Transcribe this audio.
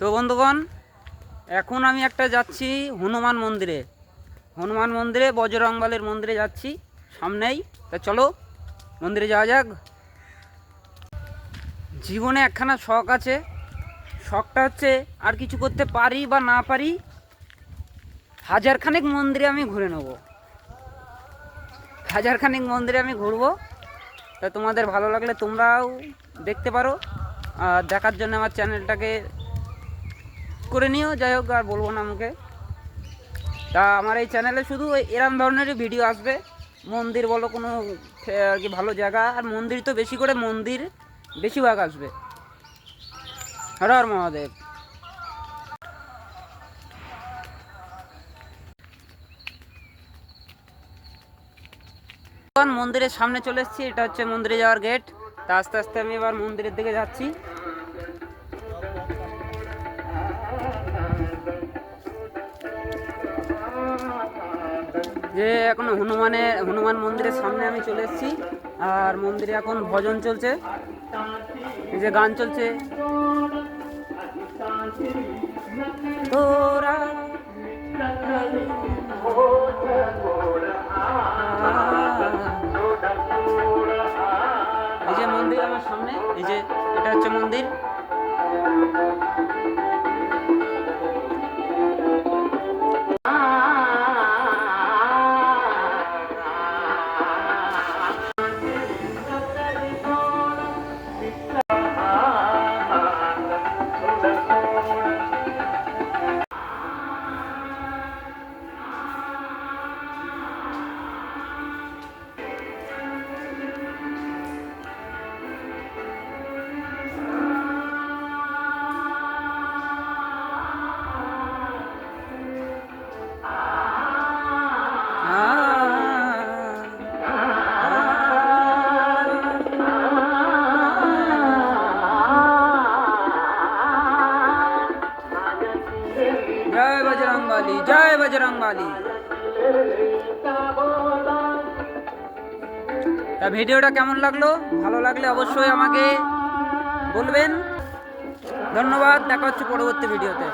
তো বন্ধুগণ, এখন আমি একটা যাচ্ছি হনুমান মন্দিরে। হনুমান মন্দিরে, বজরংবালের মন্দিরে যাচ্ছি, সামনেই। তা চলো, মন্দিরে যাওয়া যাক। জীবনে একখানা শখ আছে। শখটা হচ্ছে আর কিছু করতে পারি বা না পারি, হাজারখানেক মন্দিরে আমি ঘুরে নেব। হাজারখানেক মন্দিরে আমি ঘুরবো। তা তোমাদের ভালো লাগলে তোমরাও দেখতে পারো। আর দেখার জন্য আমার চ্যানেলটাকে করে নিও, যাই হোক আর বলব না আমাকে। তা আমার এই চ্যানেলে শুধু এরম ধরনেরই ভিডিও আসবে। মন্দির বলো কোনো আর কি ভালো জায়গা। আর মন্দির তো বেশি করে মন্দির, বেশিরভাগ আসবে। হর হর মহাদেব। মন্দিরের সামনে চলে এসেছি, এটা হচ্ছে মন্দিরে যাওয়ার গেট তা আস্তে আস্তে আমি এবার মন্দিরের দিকে যাচ্ছি। যে এখন হনুমানের হনুমান মন্দিরের সামনে আমি চলে এসেছি, আর মন্দিরে এখন ভজন চলছে। এই যে গান চলছে। এই যে মন্দির আমার সামনে, এই যে এটা হচ্ছে মন্দির। বজরংবালি জয় বজরংবালি তা ভিডিওটা কেমন লাগল? ভালো লাগলে অবশ্যই আমাকে বলবেন। ধন্যবাদ, দেখা হচ্ছে পরবর্তী ভিডিওতে।